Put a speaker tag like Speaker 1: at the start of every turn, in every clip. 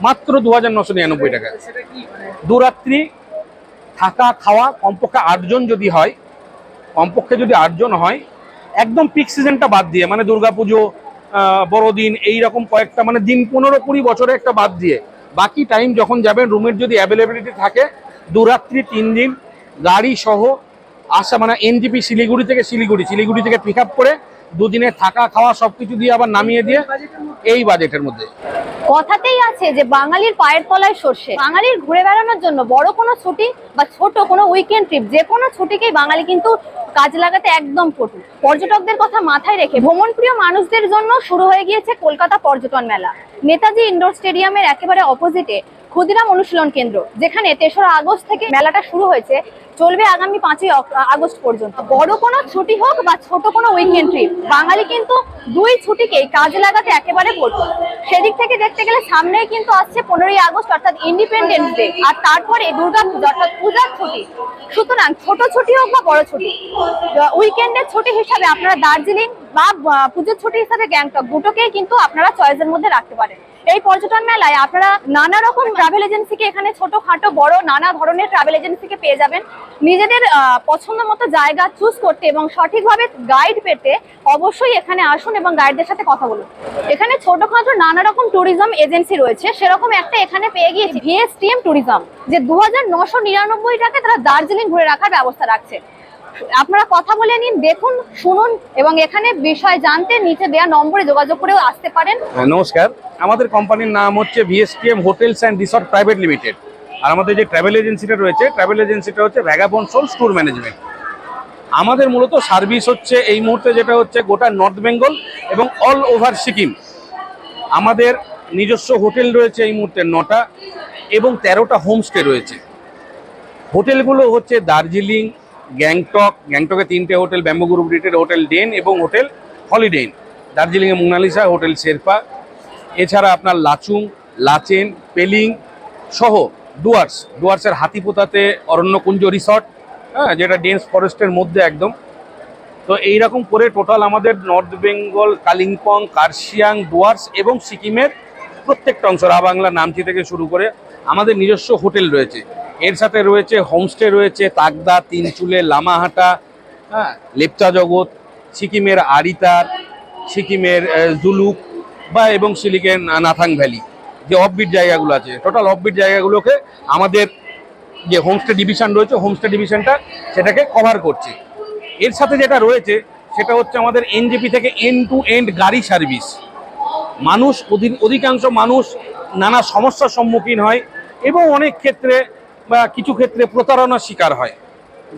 Speaker 1: মাত্র দু হাজার নশো নিরানব্বই টাকা দুরাত্রি থাকা খাওয়া কমপক্ষে আটজন যদি হয় কমপক্ষে যদি আটজন হয় একদম পিক সিজনটা বাদ দিয়ে মানে দুর্গাপুজো বড়দিন এই রকম কয়েকটা মানে দিন পনেরো কুড়ি বছরে একটা বাদ দিয়ে বাকি টাইম যখন যাবেন রুমের যদি অ্যাভেলেবিলিটি থাকে দুরাত্রি তিন দিন গাড়ি সহ আসা মানে এনজিপি শিলিগুড়ি থেকে শিলিগুড়ি শিলিগুড়ি থেকে পিক আপ করে দুদিনে থাকা খাওয়া সব কিছু দিয়ে আবার নামিয়ে দিয়ে এই বাজেটের মধ্যে।
Speaker 2: কথাতেই আছে যে বাঙালির পায়ের তলায় সর্ষে। বাঙালির ঘুরে বেড়ানোর জন্য বড় কোনো ছুটি বা ছোট কোনো উইকেন্ড ট্রিপ যে কোনো ছুটিকেই বাঙালি কিন্তু কাজ লাগাতে একদম পটু পর্যটকদের কথা মাথায় রেখে ভ্রমণ প্রিয় মানুষদের জন্য শুরু হয়ে গিয়েছে কলকাতা পর্যটন মেলা। নেতাজি ইন্ডোর স্টেডিয়ামের একেবারে অপোজিটে ক্ষুদিরাম অনুশীলন কেন্দ্র, যেখানে তেসরা আগস্ট থেকে মেলাটা শুরু হয়েছে, চলবে আগামী পাঁচই আগস্ট পর্যন্ত। বড় কোনো ছুটি হোক বা ছোট কোনো উইকেন্ড ট্রিপ বাঙালি কিন্তু দুই ছুটিকেই কাজে লাগাতে একেবারে পড়তো সেদিক থেকে দেখতে গেলে সামনেই কিন্তু আসছে পনেরোই আগস্ট, অর্থাৎ ইন্ডিপেন্ডেন্স ডে আর তারপরে দুর্গা পূজা, অর্থাৎ পূজার ছুটি। সুতরাং ছোট ছুটি হোক বা বড় ছুটি উইকেন্ডের ছুটি হিসাবে আপনারা দার্জিলিং বা পুজোর ছুটি হিসাবে গ্যাংটক দুটোকেই কিন্তু আপনারা চয়েসের মধ্যে রাখতে পারেন। এই পর্যটন মেলায় আপনারা নানা রকম ট্রাভেল এজেন্সিকে এখানে ছোটখাটো, বড়, নানা ধরনের ট্রাভেল এজেন্সিকে পেয়ে যাবেন। নিজেদের পছন্দ মতো জায়গা চুজ করতে এবং সঠিকভাবে গাইড পেতে অবশ্যই এখানে আসুন এবং গাইডদের সাথে কথা বলুন। এখানে ছোটখাটো নানা রকম ট্যুরিজম এজেন্সি রয়েছে। সেরকম একটা এখানে পেয়ে গিয়েছি ভিএসটিএম ট্যুরিজম যে দু হাজার টাকা তারা দার্জিলিং ঘুরে রাখার ব্যবস্থা রাখছে। আপনারা কথা বলে নিন দেখুন শুনুন এবং এখানে বিষয় জানতে নিচে দেওয়া নম্বরে যোগাযোগ করেও আসতে পারেন।
Speaker 1: হ্যাঁ, নমস্কার। আমাদের কোম্পানির নাম হচ্ছে VSTM hotels and resort private limited. আর আমাদের যে ট্রাভেল এজেন্সিটা রয়েছে ট্রাভেল এজেন্সিটা হচ্ছে ভ্যাগাবন সোলস ট্যুর ম্যানেজমেন্ট। আমাদের মূলত সার্ভিস হচ্ছে এই মুহূর্তে যেটা হচ্ছে গোটা নর্থ বেঙ্গল এবং অল ওভার সিকিম। আমাদের নিজস্ব হোটেল রয়েছে এই মুহূর্তে নটা এবং তেরোটা হোমস্টে রয়েছে। হোটেলগুলো হচ্ছে দার্জিলিং গ্যাংটক, গ্যাংটকে তিনটে hotel bamboo group hotel den এবং হোটেল হলিডেন। দার্জিলিংয়ে মোনালিসা, হোটেল শেরপা। এছাড়া আপনার লাচুং, লাচেন, পেলিং সহ ডুয়ার্স। ডুয়ার্সের হাতিপোতাতে অরণ্যকুঞ্জ রিসর্ট হ্যাঁ যেটা ডেন্স ফরেস্টের মধ্যে একদম। তো এইরকম করে টোটাল আমাদের নর্থ বেঙ্গল, কালিম্পং, কার্শিয়াং, ডুয়ার্স এবং সিকিমের প্রত্যেকটা অংশ, রা বাংলা নামচি থেকে শুরু করে আমাদের নিজস্ব হোটেল রয়েছে। এর সাথে রয়েছে হোমস্টে রয়েছে তাকদা তিনচুলে, লামাহাটা হ্যাঁ লেপচা জগৎ, সিকিমের আরিতার, সিকিমের জুলুক বা এবং সিলিকের নাথাং ভ্যালি। যে অফবিট জায়গাগুলো আছে টোটাল অফবিট জায়গাগুলোকে আমাদের যে হোমস্টে ডিভিশন রয়েছে, হোমস্টে ডিভিশনটা সেটাকে কভার করছে। এর সাথে যেটা রয়েছে, সেটা হচ্ছে আমাদের এনজেপি থেকে এন্ড টু এন্ড গাড়ি সার্ভিস মানুষ অধি- অধিকাংশ মানুষ নানা সমস্যার সম্মুখীন হয় এবং অনেক ক্ষেত্রে কিছু ক্ষেত্রে প্রতারণার শিকার হয়।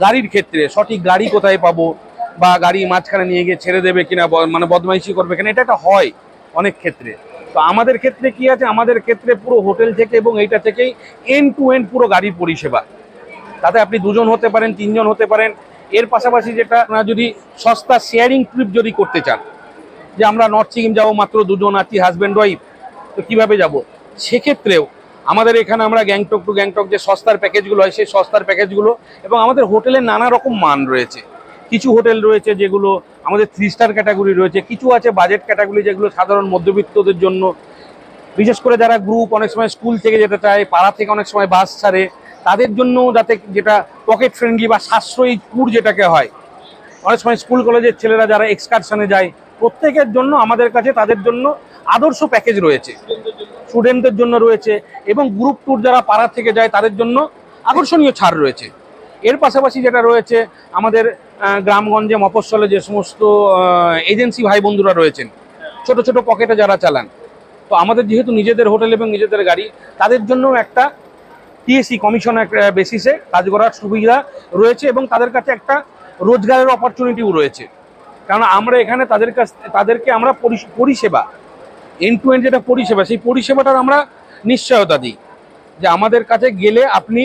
Speaker 1: গাড়ির ক্ষেত্রে সঠিক গাড়ি কোথায় পাবো বা গাড়ি মাঝখানে নিয়ে গিয়ে ছেড়ে দেবে কিনা, ব- মানে বদমাইশি করবে কিনা, এটা একটা হয় অনেক ক্ষেত্রে। তো আমাদের ক্ষেত্রে কি আছে? আমাদের ক্ষেত্রে পুরো হোটেল থেকে এবং এইটা থেকেই এন্ড টু এন্ড পুরো গাড়ির পরিষেবা। তাতে আপনি দুজন হতে পারেন, তিনজন হতে পারেন। এর পাশাপাশি যেটা আপনারা যদি সস্তা শেয়ারিং ট্রিপ যদি করতে চান, যে আমরা নর্থ সিকিম যাব মাত্র দুজন আছি হাজব্যান্ড ওয়াইফ তো কীভাবে যাব? সেক্ষেত্রেও আমাদের এখানে আমরা গ্যাংটক টু গ্যাংটক যে সস্তার প্যাকেজগুলো হয়, সেই সস্তার প্যাকেজগুলো এবং আমাদের হোটেলের নানা রকম মান রয়েছে। কিছু হোটেল রয়েছে যেগুলো আমাদের থ্রি স্টার ক্যাটাগরি রয়েছে, কিছু আছে বাজেট ক্যাটাগরি যেগুলো সাধারণ মধ্যবিত্তদের জন্য। বিশেষ করে যারা গ্রুপ অনেক সময় স্কুল থেকে যেতে চায়, পাড়া থেকে অনেক সময় বাস ছাড়ে, তাদের জন্য যাতে যেটা পকেট ফ্রেন্ডলি বা সাশ্রয়ী ট্যুর যেটাকে হয়, অনেক সময় স্কুল কলেজের ছেলেরা যারা এক্সকারশনে যায়, প্রত্যেকের জন্য আমাদের কাছে তাদের জন্য আদর্শ প্যাকেজ রয়েছে। স্টুডেন্টদের জন্য রয়েছে এবং গ্রুপ ট্যুর যারা পাড়া থেকে যায় তাদের জন্য আকর্ষণীয় ছাড় রয়েছে। এর পাশাপাশি যেটা রয়েছে, আমাদের গ্রামগঞ্জে মফস্বলে যে সমস্ত এজেন্সি ভাই বন্ধুরা রয়েছেন, ছোট ছোট পকেটে যারা চালান, তো আমাদের যেহেতু নিজেদের হোটেল এবং নিজেদের গাড়ি, তাদের জন্য একটা টিএসি কমিশন বেসিসে কাজ করার সুবিধা রয়েছে এবং তাদের কাছে একটা রোজগারের অপরচুনিটিও রয়েছে। কারণ আমরা এখানে তাদের কাছ, তাদেরকে আমরা পরিষ- পরিষেবা এন্ড টু এন্ড যেটা পরিষেবা, সেই পরিষেবাটার আমরা নিশ্চয়তা দিই। যে আমাদের কাছে গেলে আপনি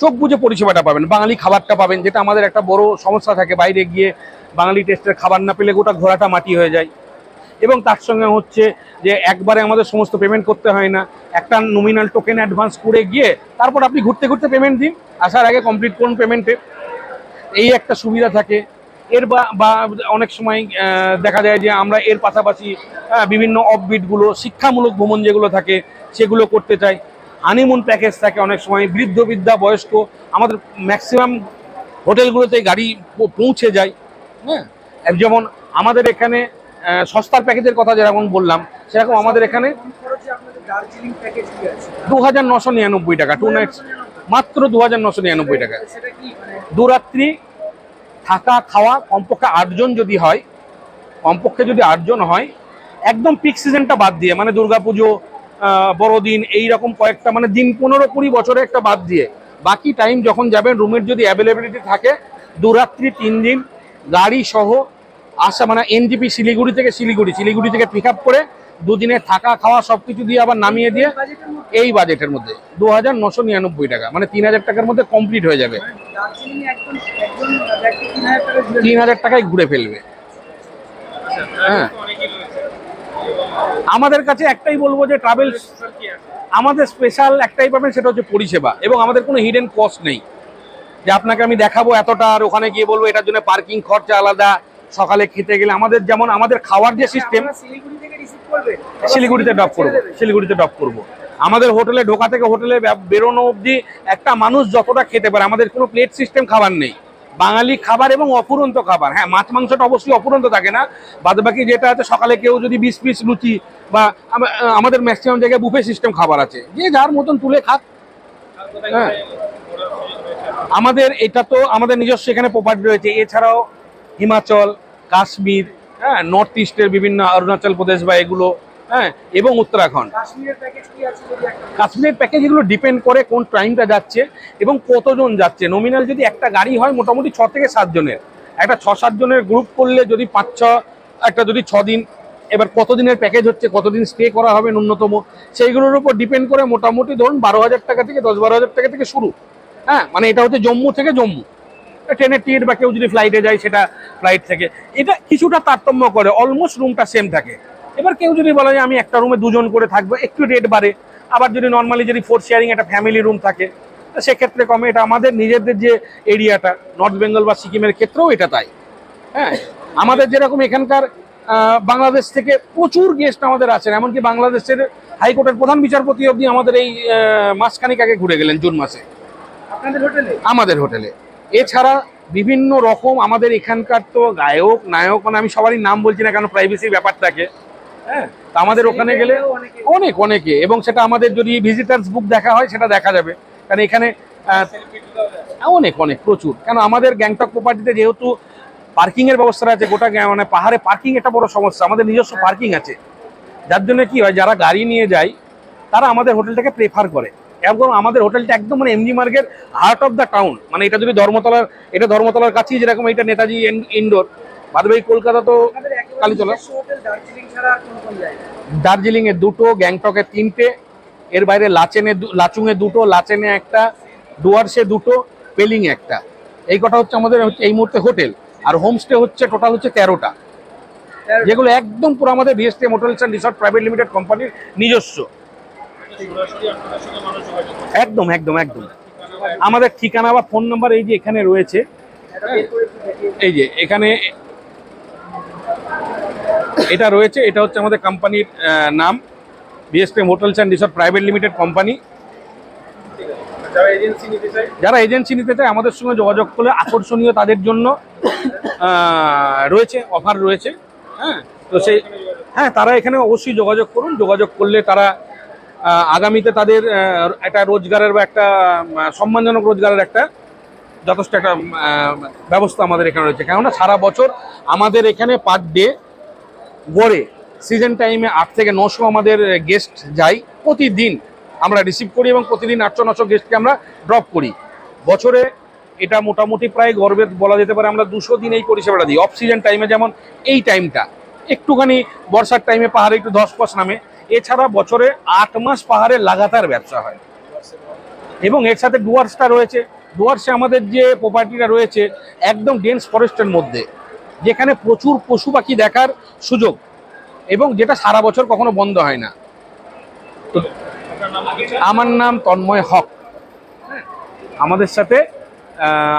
Speaker 1: চোখ বুঝে পরিষেবাটা পাবেন। বাঙালি খাবারটা পাবেন, যেটা আমাদের একটা বড় সমস্যা থাকে বাইরে গিয়ে বাঙালি টেস্টের খাবার না পেলে গোটা ঘোড়াটা মাটি হয়ে যায়। এবং তার সঙ্গে হচ্ছে যে একবারে আমাদের সমস্ত পেমেন্ট করতে হয় না। একটা নমিনাল টোকেন অ্যাডভান্স করে গিয়ে তারপর আপনি ঘুরতে ঘুরতে পেমেন্ট দিন। আসার আগে কমপ্লিট করুন পেমেন্টে এই একটা সুবিধা থাকে। এর বা বা অনেক সময় দেখা যায় যে আমরা এর পাশাপাশি বিভিন্ন অফবিটগুলো শিক্ষামূলক ভ্রমণ যেগুলো থাকে সেগুলো করতে চাই। হানিমুন প্যাকেজ থাকে অনেক সময় বৃদ্ধ বৃদ্ধা বয়স্ক আমাদের ম্যাক্সিমাম হোটেলগুলোতে গাড়ি পৌঁছে যায়। হ্যাঁ? যেমন আমাদের এখানে সস্তার প্যাকেজের কথা যেরকম বললাম সেরকম আমাদের এখানে দু হাজার নশো নিরানব্বই টাকা টু নাইটস মাত্র দু হাজার নশো নিরানব্বই টাকা।
Speaker 3: মানে
Speaker 1: দুরাত্রি থাকা, খাওয়া, কমপক্ষে আটজন যদি হয়, কমপক্ষে যদি আটজন হয়, একদম পিক সিজনটা বাদ দিয়ে মানে দুর্গাপুজো বড়দিন এই রকম কয়েকটা মানে দিন পনেরো কুড়ি বছরে একটা বাদ দিয়ে, বাকি টাইম যখন যাবেন রুমের যদি অ্যাভেলেবিলিটি থাকে দুরাত্রি তিন দিন, গাড়ি সহ আসা মানে এনজিপি শিলিগুড়ি থেকে শিলিগুড়ি শিলিগুড়ি থেকে পিক করে দুদিনে থাকা, খাওয়া সব কিছু দিয়ে আবার নামিয়ে দিয়ে এই বাজেটের মধ্যে দু হাজার টাকা মানে তিন হাজার টাকার মধ্যে কমপ্লিট হয়ে যাবে।
Speaker 3: তিন হাজার
Speaker 1: টাকায় ঘুরে ফেলবে। হ্যাঁ। আমাদের কাছে একটাই বলব যে ট্রাভেলস আমাদের স্পেশাল একটাই পাবেন সেটা হচ্ছে পরিষেবা এবং আমাদের কোনো হিডেন কস্ট নেই। যে আপনাকে আমি দেখাবো এতটা আর ওখানে গিয়ে বলব এটার জন্য পার্কিং খরচা আলাদা, সকালে খেতে গেলে আমাদের যেমন আমাদের খাওয়ার যে সিস্টেম শিলিগুড়িতে ড্রপ করব, শিলিগুড়িতে ড্রপ করব। আমাদের হোটেলে ঢোকা থেকে হোটেলে বেরোনো অবধি একটা মানুষ যতটা খেতে পারে, আমাদের কোনো প্লেট সিস্টেম খাবার নেই। বাঙালি খাবার এবং অপুরন্ত খাবার। হ্যাঁ মাছ মাংসটা অবশ্যই অপুরন্ত থাকে না। বাদ বাকি যেটা আছে, সকালে কেউ যদি বিশ পিস লুচি বা আমাদের ম্যাক্সিমাম জায়গায় বুফে সিস্টেম খাবার আছে। যে যার মতন তুলে খাক। হ্যাঁ। আমাদের এটা তো আমাদের নিজস্ব এখানে প্রপার্টি রয়েছে। এছাড়াও হিমাচল, কাশ্মীর হ্যাঁ নর্থ ইস্টের বিভিন্ন অরুণাচল প্রদেশ বা এগুলো হ্যাঁ এবং উত্তরাখণ্ড।
Speaker 3: কাশ্মীরের প্যাকেজ
Speaker 1: এগুলো ডিপেন্ড করে কোন টাইমটা যাচ্ছে এবং কতজন যাচ্ছে। নমিনাল যদি একটা গাড়ি হয় মোটামুটি ছ থেকে সাত জনের। একটা ছ সাত জনের গ্রুপ করলে যদি পাঁচ ছ একটা যদি ছ দিন এবার কতদিনের প্যাকেজ হচ্ছে কতদিন স্টে করা হবে ন্যূনতম সেইগুলোর উপর ডিপেন্ড করে মোটামুটি ধরুন বারো হাজার টাকা থেকে দশ বারো হাজার টাকা থেকে শুরু। হ্যাঁ মানে এটা হচ্ছে জম্মু থেকে জম্মু। ট্রেনের টিকিট বা কেউ যদি ফ্লাইটে যায় সেটা ফ্লাইট থেকে। এটা কিছুটা তারতম্য করে অলমোস্ট রুমটা সেম থাকে। এবার কেউ যদি বলে যে আমি একটা রুমে দুজন করে থাকব একটু রেট বাড়ে। আবার যদি নর্মালি যদি ফোর শেয়ারিং একটা ফ্যামিলি রুম থাকে সেক্ষেত্রে কমে এটা আমাদের নিজেদের যে এরিয়াটা নর্থ বেঙ্গল বা সিকিমের ক্ষেত্রেও এটা তাই। হ্যাঁ আমাদের যেরকম এখানকার বাংলাদেশ থেকে প্রচুর গেস্ট আমাদের আছেন এমনকি বাংলাদেশের হাইকোর্টের প্রধান বিচারপতি অবধি আমাদের এই মাসখানিক আগে ঘুরে গেলেন জুন মাসে।
Speaker 3: আপনাদের হোটেলে?
Speaker 1: আমাদের হোটেলে। এছাড়া বিভিন্ন রকম আমাদের এখানকার তো গায়ক নায়ক মানে আমি সবারই নাম বলছি না কেন প্রাইভেসির ব্যাপার থাকে হ্যাঁ তা আমাদের ওখানে গেলে
Speaker 3: অনেক
Speaker 1: অনেকে এবং সেটা আমাদের যদি ভিজিটার্স বুক দেখা হয় সেটা দেখা যাবে। কারণ এখানে অনেক অনেক প্রচুর। কেন আমাদের গ্যাংটক প্রপার্টিতে যেহেতু পার্কিং এর ব্যবস্থা আছে গোটা মানে পাহাড়ে পার্কিং একটা বড় সমস্যা। আমাদের নিজস্ব পার্কিং আছে। যার জন্য কি হয় যারা গাড়ি নিয়ে যায় তারা আমাদের হোটেলটাকে প্রেফার করে। এবং আমাদের হোটেলটা একদম মানে এমজি মার্গের হার্ট অফ দ্য টাউন মানে এটা যদি ধর্মতলার এটা ধর্মতলার কাছেই যেরকম এটা নেতাজি ইনডোর বাদবাকি কলকাতা তো কালীতলা।
Speaker 3: দার্জিলিং
Speaker 1: এ দুটো গ্যাংটকে তিনটে এর বাইরে লাচেনে লাচুংয়ে দুটো লাচেনে একটা ডুয়ার্সে দুটো পেলিং একটা। এই কটা হচ্ছে আমাদের হচ্ছে এই মুহূর্তে হোটেল। আর হোমস্টে হচ্ছে টোটাল হচ্ছে তেরোটা। যেগুলো একদম পুরো আমাদের BST hotels and resort private limited কোম্পানির নিজস্ব। একদম একদম একদম। আমাদের ঠিকানা বা ফোন নাম্বার এই যে এখানে রয়েছে। এই যে এখানে এটা রয়েছে, এটা হচ্ছে আমাদের কোম্পানির নাম। BSTM hotels and resort private limited company.
Speaker 3: যারা এজেন্সি নিতে চায়,
Speaker 1: আমাদের সঙ্গে যোগাযোগ করলে আকর্ষণীয় তাদের জন্য রয়েছে অফার রয়েছে। হ্যাঁ তো সেই হ্যাঁ তারা এখানে অবশ্যই যোগাযোগ করুন। যোগাযোগ করলে তারা আগামীতে তাদের একটা রোজগারের বা একটা সম্মানজনক রোজগারের একটা যথেষ্ট একটা ব্যবস্থা আমাদের এখানে রয়েছে। কেননা সারা বছর আমাদের এখানে পার ডে গড়ে সিজন টাইমে আট থেকে নশো আমাদের গেস্ট যাই, প্রতিদিন আমরা রিসিভ করি এবং প্রতিদিন আটশো, নশো গেস্টকে আমরা ড্রপ করি। বছরে এটা মোটামুটি প্রায় গর্বে বলা যেতে পারে আমরা দুশো দিন এই পরিষেবাটা দিই। অফ সিজন টাইমে যেমন এই টাইমটা একটুখানি বর্ষার টাইমে পাহাড়ে একটু ধস পস নামে, এছাড়া বছরে আট মাস পাহাড়ে লাগাতার ব্যবসা হয়। এবং এর সাথে ডুয়ার্সটা রয়েছে। ডুয়ার্সে আমাদের যে প্রপার্টিটা রয়েছে, একদম ডেন্স ফরেস্টের মধ্যে। যেখানে প্রচুর পশু পাখি দেখার সুযোগ এবং যেটা সারা বছর কখনো বন্ধ হয় না। আমার নাম তন্ময় হক। আমাদের সাথে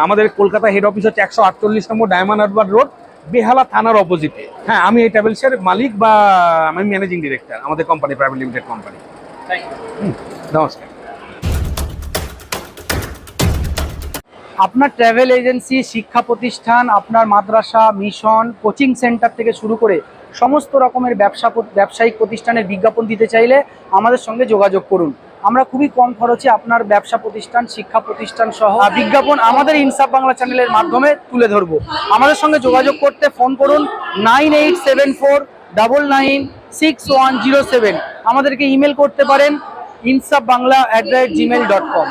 Speaker 1: আমাদের কলকাতা হেড অফিস হচ্ছে একশো আটচল্লিশ নম্বর ডায়মন্ড হারবার রোড বেহালা থানার অপোজিটে হ্যাঁ আমি এই ট্রাভেলসের মালিক বা আমি ম্যানেজিং ডিরেক্টর আমাদের কোম্পানি প্রাইভেট লিমিটেড কোম্পানি নমস্কার।
Speaker 3: আপনার ট্রাভেল এজেন্সি শিক্ষা প্রতিষ্ঠান, আপনার মাদ্রাসা মিশন কোচিং সেন্টার থেকে শুরু করে সমস্ত রকমের ব্যবসা ব্যবসায়িক প্রতিষ্ঠানের বিজ্ঞাপন দিতে চাইলে আমাদের সঙ্গে যোগাযোগ করুন। আমরা খুবই কম খরচে আপনার ব্যবসা প্রতিষ্ঠান, শিক্ষা প্রতিষ্ঠান সহ বিজ্ঞাপন আমাদের ইনসাফ বাংলা চ্যানেলের মাধ্যমে তুলে ধরবো। আমাদের সঙ্গে যোগাযোগ করতে ফোন করুন nine eight seven four double nine six one zero seven. আমাদেরকে ইমেল করতে পারেন Insaf Bangla at the rate gmail dot com